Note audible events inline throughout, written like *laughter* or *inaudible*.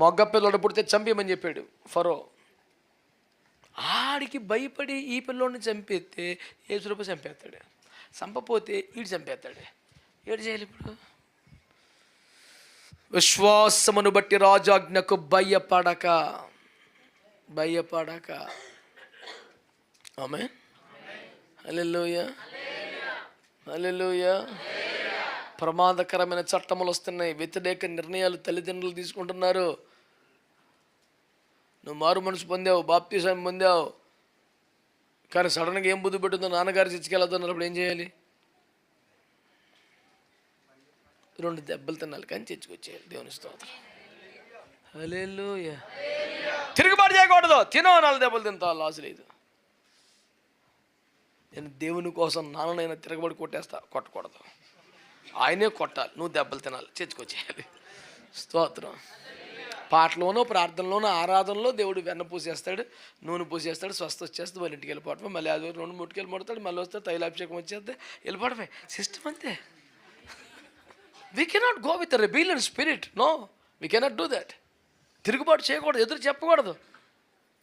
మొగ్గ పిల్లడు పుడితే చంపేయమని చెప్పాడు ఫరో. ఆడికి భయపడి ఈ పిల్లోడిని చంపేస్తే ఏసురూప చంపేస్తాడు. చంపపోతే ఈడు చంపేస్తాడు. ఏడు చేయాలి ఇప్పుడు? విశ్వాసమును బట్టి రాజాజ్ఞకు భయపడక. భయపడక. ఆమె అల్లెలుయ అల్లెలుయ ప్రమాదకరమైన చట్టములు వస్తున్నాయి. వ్యతిరేక నిర్ణయాలు తల్లిదండ్రులు తీసుకుంటున్నారు. నువ్వు మారు మనసు పొందావు బాప్తీసం పొందావు. కానీ సడన్గా ఏం బుద్ధి పెట్టిందో నాన్నగారు చచ్చికెళ్ళొద్దన్నారు అప్పుడు ఏం చేయాలి? రెండు దెబ్బలు తినాలి కానీ చచ్చుకొచ్చేయాలి దేవుని స్తోత్రం. తిరుగుబాటు చేయకూడదు. తినో నాలుగు దెబ్బలు తింటా లాస్ లేదు. నేను దేవుని కోసం నాన్ననైనా తిరగబడి కొట్టేస్తా కొట్టకూడదు. ఆయనే కొట్టాలి. నువ్వు దెబ్బలు తినాలి. చచ్చుకొచ్చేయాలి స్తోత్రం. పాటలోనో ప్రార్థనలోనో ఆరాధనలో దేవుడు వెన్న పూసేస్తాడు నూనె పూసేస్తాడు స్వస్థ వచ్చేస్తే వాళ్ళ ఇంటికి వెళ్ళిపోవటమే మళ్ళీ అది రెండు ముట్టుకెళ్ళి పడతాడు మళ్ళీ వస్తే తైలాభిషేకం వచ్చేస్తే వెళ్ళిపోవడమే. సిస్టమ్ అంతే. We cannot go with rebellion spirit no we cannot do that తిరుగుబాటు చేయకూడదు ఎదురు చెప్పకూడదు.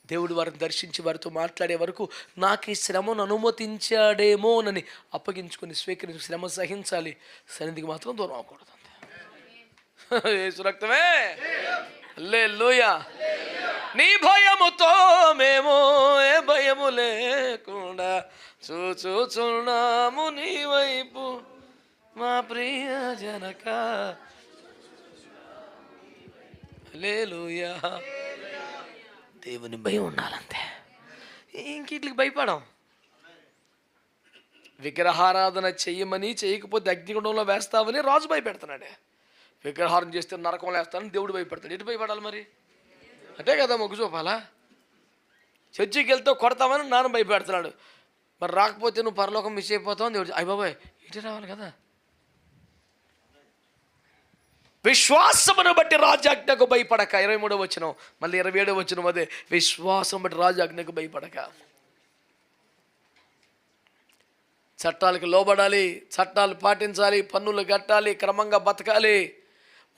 దేవుడు వారిని దర్శించి వారితో మాట్లాడే వరకు నాకు ఈ శ్రమను అనుమతించాడేమోనని అప్పగించుకొని స్వీకరించి శ్రమ సహించాలి. సన్నిధికి మాత్రం దూరం అవ్వకూడదు అంతే. *laughs* యేసు రక్తమే. హల్లెలూయా. నీ భయముతో మేము ఏ భయము లేకుండా చూచుచున్నాము నీ వైపు మా ప్రియ జనక. లేలుయా దేవుని భయం ఉండాలంతే. ఇంకిట్లకి భయపడం. విగ్రహారాధన చెయ్యమని చేయకపోతే అగ్నిగుండంలో వేస్తావని రాజు భయపెడుతున్నాడే. విగ్రహారం చేస్తే నరకం లేస్తానని దేవుడు భయపడతాడు. ఎటు భయపడాలి మరి? అంటే కదా మొగ్గు చూపాలా చర్చికి వెళ్తే కొడతామని నాన్న భయపెడుతున్నాడు. మరి రాకపోతే నువ్వు పరలోకం మిస్ అయిపోతావు దేవుడు అయ్య బాబాయ్ ఇటు రావాలి కదా. విశ్వాసమును బట్టి రాజాజ్ఞకు భయపడక. ఇరవై మూడో వచ్చిన మళ్ళీ ఇరవై ఏడో వచ్చిన అదే. విశ్వాసం బట్టి రాజాజ్ఞకు భయపడక. చట్టాలకు లోబడాలి చట్టాలు పాటించాలి పన్నులు కట్టాలి క్రమంగా బతకాలి.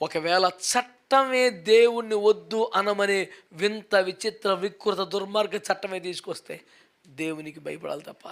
ఒకవేళ చట్టమే దేవుణ్ణి వద్దు అనమనే వింత విచిత్ర వికృత దుర్మార్గ చట్టమే తీసుకొస్తే దేవునికి భయపడాలి తప్ప.